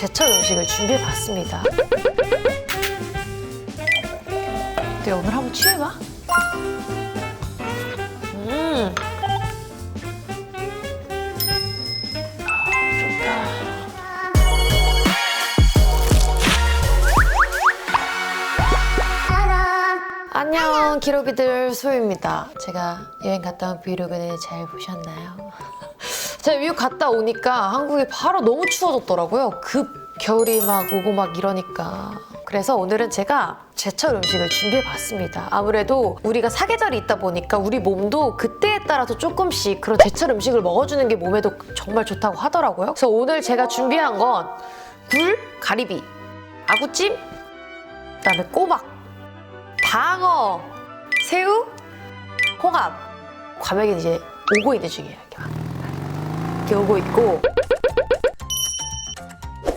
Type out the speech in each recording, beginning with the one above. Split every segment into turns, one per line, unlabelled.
제철 음식을 준비해봤습니다. 근데 오늘 한번 취해봐. 음. 안녕, 기록이들 소유입니다. 제가 여행 갔다 온 브이로그는 잘 보셨나요? 제가 미국 갔다 오니까 한국이 바로 너무 추워졌더라고요. 급 겨울이 막 오고 막 이러니까. 그래서 오늘은 제가 제철 음식을 준비해 봤습니다. 아무래도 우리가 사계절이 있다 보니까 우리 몸도 그때에 따라서 조금씩 그런 제철 음식을 먹어주는 게 몸에도 정말 좋다고 하더라고요. 그래서 오늘 제가 준비한 건 굴, 가리비, 아구찜, 그다음에 꼬막, 방어, 새우, 홍합. 과메기는 이제 오고 있는 중이에요. 이렇게 오고 있고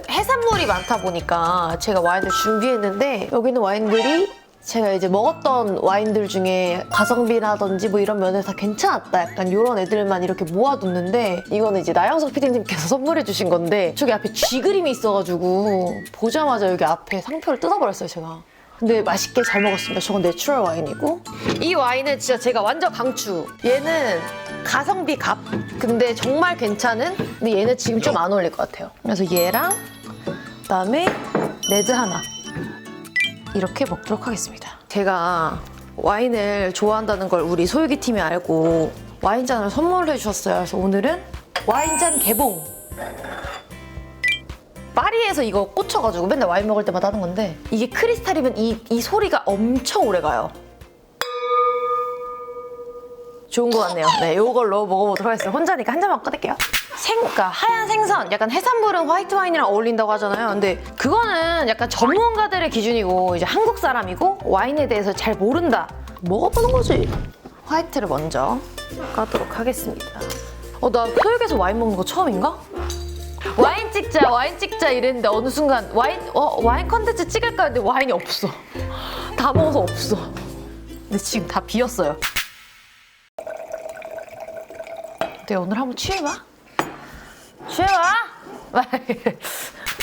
해산물이 많다 보니까 제가 와인을 준비했는데 여기 있는 와인들이 제가 이제 먹었던 와인들 중에 가성비라든지 뭐 이런 면에서 다 괜찮았다 약간 이런 애들만 이렇게 모아뒀는데 이거는 이제 나영석 PD님께서 선물해 주신 건데 저기 앞에 쥐 그림이 있어가지고 보자마자 여기 앞에 상표를 뜯어버렸어요 제가 근데 맛있게 잘 먹었습니다. 저건 내추럴 와인이고 이 와인은 진짜 제가 완전 강추. 얘는 가성비 갑. 근데 정말 괜찮은. 근데 얘는 지금 좀 안 어울릴 것 같아요. 그래서 얘랑 그다음에 레드 하나 이렇게 먹도록 하겠습니다. 제가 와인을 좋아한다는 걸 우리 소유기 팀이 알고 와인잔을 선물해 주셨어요. 그래서 오늘은 와인잔 개봉. 파리에서 이거 꽂혀가지고 맨날 와인 먹을 때마다 하는 건데 이게 크리스탈이면 이, 이 소리가 엄청 오래 가요. 좋은 것 같네요. 네, 이걸로 먹어보도록 하겠습니다. 혼자니까 한 잔만 꺼낼게요. 생가 하얀 생선, 약간 해산물은 화이트 와인이랑 어울린다고 하잖아요. 근데 그거는 약간 전문가들의 기준이고 이제 한국 사람이고 와인에 대해서 잘 모른다. 먹어보는 거지. 화이트를 먼저 까도록 하겠습니다. 어, 나 소역에서 와인 먹는 거 처음인가? 와인 찍자, 와인 찍자 이랬는데 어느 순간 와인 어 와인 컨텐츠 찍을까 했는데 와인이 없어. 다 먹어서 없어. 근데 지금 다 비었어요. 네 오늘 한번 취해봐. 취해봐.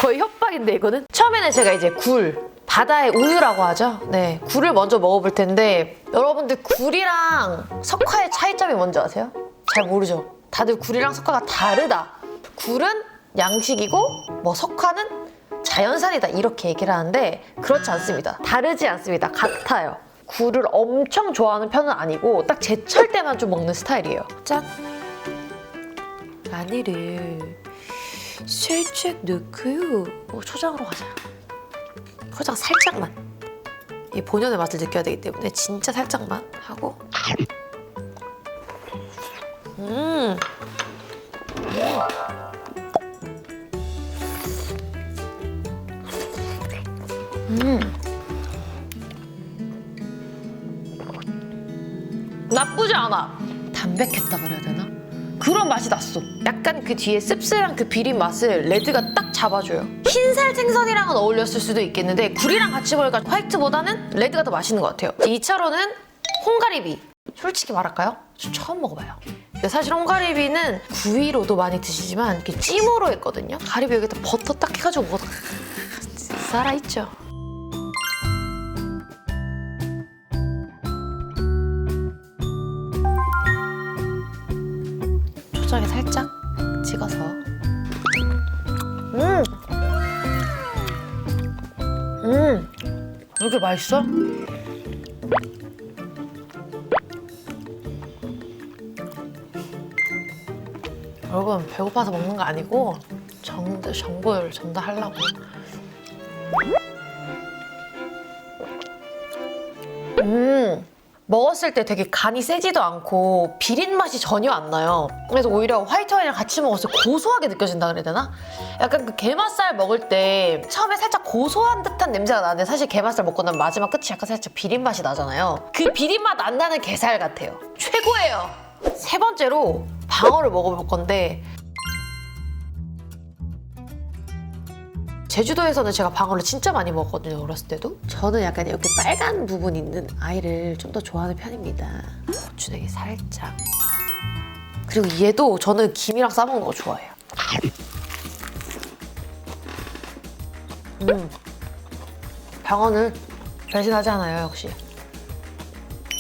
거의 협박인데 이거는. 처음에는 제가 이제 굴. 바다의 우유라고 하죠. 네, 굴을 먼저 먹어볼 텐데 여러분들 굴이랑 석화의 차이점이 뭔지 아세요? 잘 모르죠. 다들 굴이랑 석화가 다르다. 굴은 양식이고 뭐 석화는 자연산이다 이렇게 얘기를 하는데 그렇지 않습니다. 다르지 않습니다. 같아요. 굴을 엄청 좋아하는 편은 아니고 딱 제철 때만 좀 먹는 스타일이에요. 짠. 마늘을 살짝 넣고요. 어, 초장으로 가자. 초장 살짝만. 이 본연의 맛을 느껴야 되기 때문에 진짜 살짝만 하고. 음. 나쁘지 않아. 담백했다 그래야 되나? 그런 맛이 났어. 약간 그 뒤에 씁쓸한 그 비린 맛을 레드가 딱 잡아줘요. 흰살 생선이랑은 어울렸을 수도 있겠는데 굴이랑 같이 먹으니까 화이트보다는 레드가 더 맛있는 것 같아요. 2차로는 홍가리비. 솔직히 말할까요? 저 처음 먹어봐요. 사실 홍가리비는 구이로도 많이 드시지만 이렇게 찜으로 했거든요. 가리비 여기다 버터 딱 해가지고 먹어도 살아있죠. 초장에 살짝 찍어서 음! 음! 왜 이렇게 맛있어? 여러분 배고파서 먹는 거 아니고 정, 정보를 전달하려고 먹었을 때 되게 간이 세지도 않고 비린 맛이 전혀 안 나요. 그래서 오히려 화이트 와인이랑 같이 먹었을 때 고소하게 느껴진다 그래야 되나? 약간 그 게맛살 먹을 때 처음에 살짝 고소한 듯한 냄새가 나는데 사실 게맛살 먹고 나면 마지막 끝이 약간 살짝 비린 맛이 나잖아요. 그 비린 맛 안 나는 게살 같아요. 최고예요. 세 번째로 방어를 먹어볼 건데 제주도에서는 제가 방어를 진짜 많이 먹었거든요 어렸을 때도 저는 약간 이렇게 빨간 부분 있는 아이를 좀 더 좋아하는 편입니다 고추냉이 살짝 그리고 얘도 저는 김이랑 싸먹는 거 좋아해요 음. 방어는 배신하지 않아요, 역시.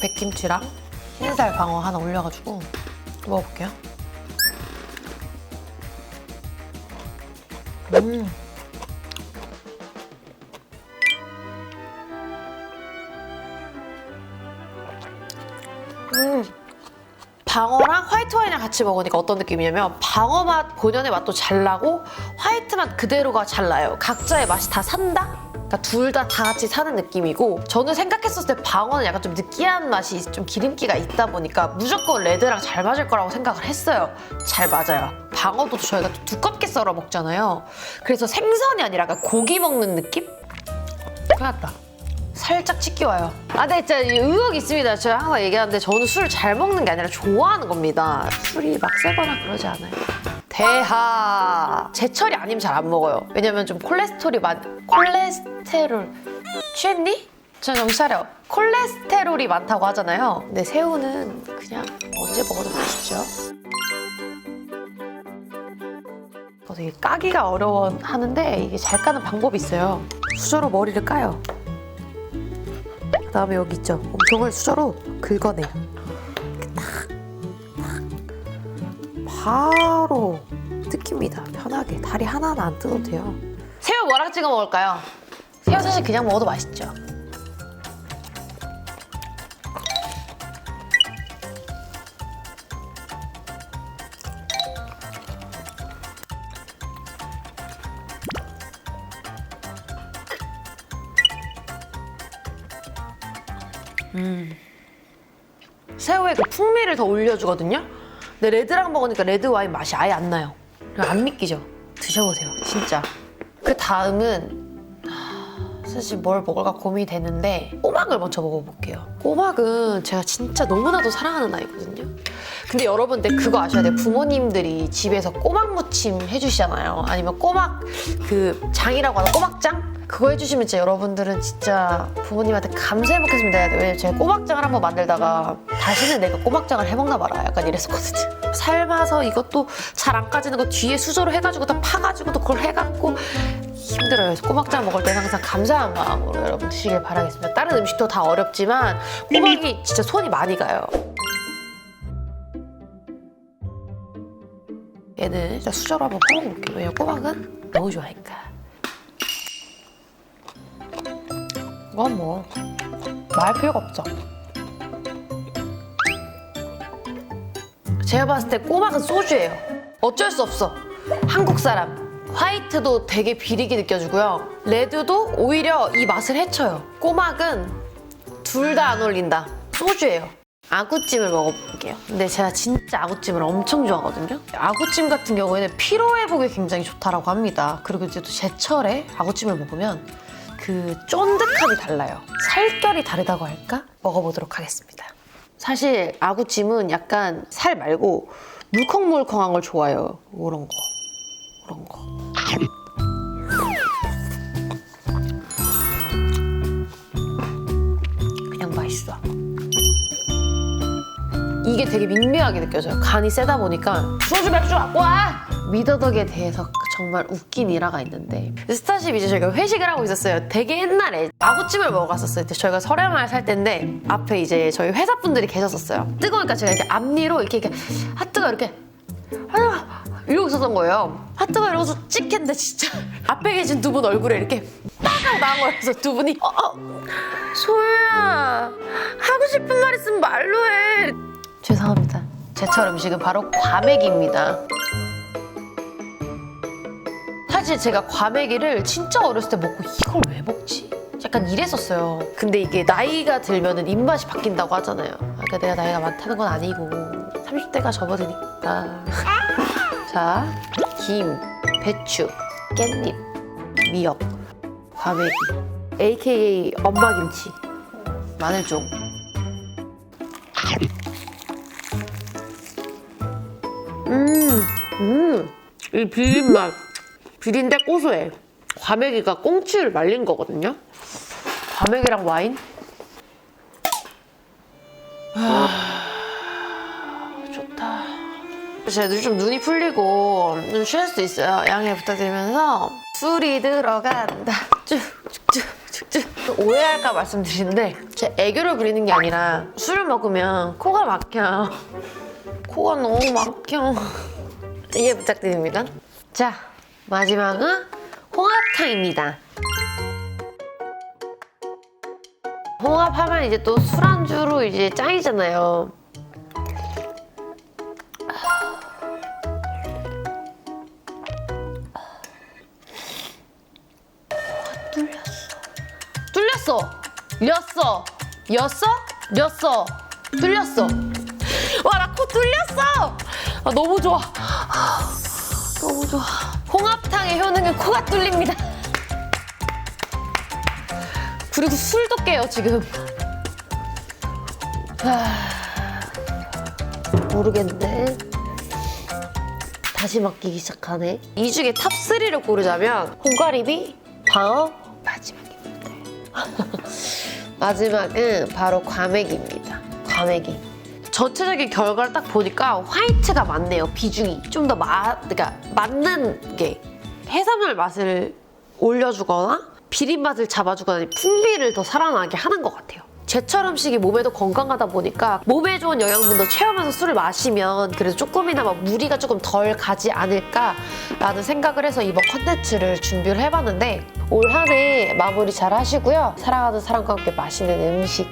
백김치랑 흰살 방어 하나 올려가지고 먹어볼게요. 음. 음. 방어랑 화이트 와인이랑 같이 먹으니까 어떤 느낌이냐면 방어 맛 본연의 맛도 잘 나고 화이트 맛 그대로가 잘 나요. 각자의 맛이 다 산다? 그러니까 둘다다 같이 사는 느낌이고 저는 생각했었을 때 방어는 약간 좀 느끼한 맛이 좀 기름기가 있다 보니까 무조건 레드랑 잘 맞을 거라고 생각을 했어요. 잘 맞아요. 방어도 저희가 좀 두껍게 썰어 먹잖아요. 그래서 생선이 아니라 고기 먹는 느낌? 큰일 났다. 살짝 치기 와요. 아, 근데 진짜 의혹이 있습니다. 제가 항상 얘기하는데 저는 술을 잘 먹는 게 아니라 좋아하는 겁니다. 술이 막 세거나 그러지 않아요. 대하. 제철이 아니면 잘 안 먹어요. 왜냐면 좀 콜레스테롤이 많... 콜레스테롤. 취했니? 전 정신 차려. 콜레스테롤이 많다고 하잖아요. 근데 새우는 그냥 언제 먹어도 맛있죠. 그래서 이게 까기가 어려워 하는데 이게 잘 까는 방법이 있어요. 수저로 머리를 까요. 그다음에 여기 있죠. 몸통을 수저로. 이렇게 탁, 탁. 바로 뜯깁니다. 편하게 다리 하나는 안 뜯어도 돼요. 새우 뭐랑 찍어 먹을까요? 새우 사실 그냥 먹어도 맛있죠. 새우에 그 풍미를 더 올려주거든요. 근데 레드랑 먹으니까 레드 와인 맛이 아예 안 나요. 안 믿기죠? 드셔보세요, 진짜. 그 다음은 하, 사실 뭘 먹을까 고민이 되는데 꼬막을 먼저 먹어볼게요. 꼬막은 제가 진짜 너무나도 사랑하는 아이거든요. 근데 여러분, 근데 그거 아셔야 돼요. 부모님들이 집에서 꼬막 무침 해주시잖아요. 아니면 꼬막 그 장이라고 하는 꼬막장? 그거 해주시면 진짜 여러분들은 진짜 부모님한테 감사 행복했으면 돼야 돼요. 왜냐면 제가 꼬막장을 한번 만들다가 다시는 내가 꼬막장을 해먹나 봐라. 약간 이랬었거든요. 삶아서 이것도 잘 안 까지는 거 뒤에 수저로 해가지고 또 파가지고 또 그걸 해갖고 힘들어요. 그래서 꼬막장 먹을 때 항상 감사한 마음으로 여러분 드시길 바라겠습니다. 다른 음식도 다 어렵지만 꼬막이 진짜 손이 많이 가요. 얘는 일단 수저로 한번 퍼먹어볼게요. 왜냐면 꼬막은 너무 좋아하니까. 이건 뭐 말 필요가 없죠. 제가 봤을 때 꼬막은 소주예요. 어쩔 수 없어. 한국 사람. 화이트도 되게 비리게 느껴지고요. 레드도 오히려 이 맛을 해쳐요. 꼬막은 둘 다 안 어울린다. 소주예요. 아구찜을 먹어볼게요. 근데 제가 진짜 아구찜을 엄청 좋아하거든요. 아구찜 같은 경우에는 피로 회복에 굉장히 좋다라고 합니다. 그리고 이제 또 제철에 아구찜을 먹으면 그 쫀득함이 달라요. 살결이 다르다고 할까? 먹어보도록 하겠습니다. 사실 아구찜은 약간 살 말고 물컹물컹한 걸 좋아해요. 이런 거. 이런 거. 그냥 맛있어. 이게 되게 밍밍하게 느껴져요. 간이 세다 보니까 소주 맥주 갖고 와! 미더덕에 대해서 정말 웃긴 일화가 있는데 스타쉽 이제 저희가 회식을 하고 있었어요. 되게 옛날에 아구찜을 먹어 갔었어요. 그때 저희가 설해마을 살 때인데 앞에 이제 저희 회사 분들이 계셨었어요. 뜨거우니까 제가 이렇게 앞니로 이렇게 이렇게 하트가 이렇게 아 이러고 있었던 거예요. 하트가 이러고서 찍 했는데 진짜 앞에 계신 두 분 얼굴에 이렇게 딱 하고 나온. 그래서 두 분이 어, 어, 소유야 하고 싶은 말 있으면 말로 해. 죄송합니다. 제철 음식은 바로 과메기입니다. 사실 제가 과메기를 진짜 어렸을 때 먹고 이걸 왜 먹지? 약간 이랬었어요. 근데 이게 나이가 들면은 입맛이 바뀐다고 하잖아요. 그러니까 내가 나이가 많다는 건 아니고 30대가 접어드니까. 자, 김, 배추, 깻잎, 미역, 과메기, AKA 엄마 김치, 마늘종. 음, 음, 이 비린 맛. 비린데 고소해. 과메기가 꽁치를 말린 거거든요. 과메기랑 와인? 아, 좋다. 제가 좀 눈이 풀리고 좀 쉴 수 있어요. 양해 부탁드리면서 술이 들어간다. 쭉쭉쭉쭉쭉. 오해할까 말씀드리는데 제 애교를 부리는 게 아니라 술을 먹으면 코가 막혀. 코가 너무 막혀. 이해 부탁드립니다. 자, 마지막은 홍합탕입니다. 홍합하면 이제 또 술안주로 이제 짱이잖아요. 뚫렸어. 렸어. 였어? 렸어. 뚫렸어. 와, 나 코 뚫렸어. 아, 너무 좋아. 너무 좋아. 홍합탕의 효능은 코가 뚫립니다. 그리고 술도 깨요, 지금. 아, 모르겠네. 다시 맡기기 시작하네. 이 중에 탑3를 고르자면 홍가리비, 방어, 마지막입니다. 마지막은 바로 과메기입니다. 과메기. 전체적인 결과를 딱 보니까 화이트가 많네요. 비중이 좀더 맛, 그러니까 맞는 게 해산물 맛을 올려주거나 비린 맛을 잡아주거나 풍미를 더 살아나게 하는 것 같아요. 제철 음식이 몸에도 건강하다 보니까 몸에 좋은 영양분도 채우면서 술을 마시면 그래도 조금이나마 무리가 조금 덜 가지 않을까라는 생각을 해서 이번 컨텐츠를 준비를 해봤는데 올 한 해 마무리 잘 하시고요. 사랑하는 사람과 함께 맛있는 음식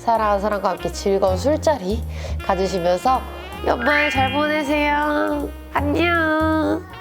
사랑하는 사람과 함께 즐거운 술자리 가지시면서 연말 잘 보내세요. 안녕.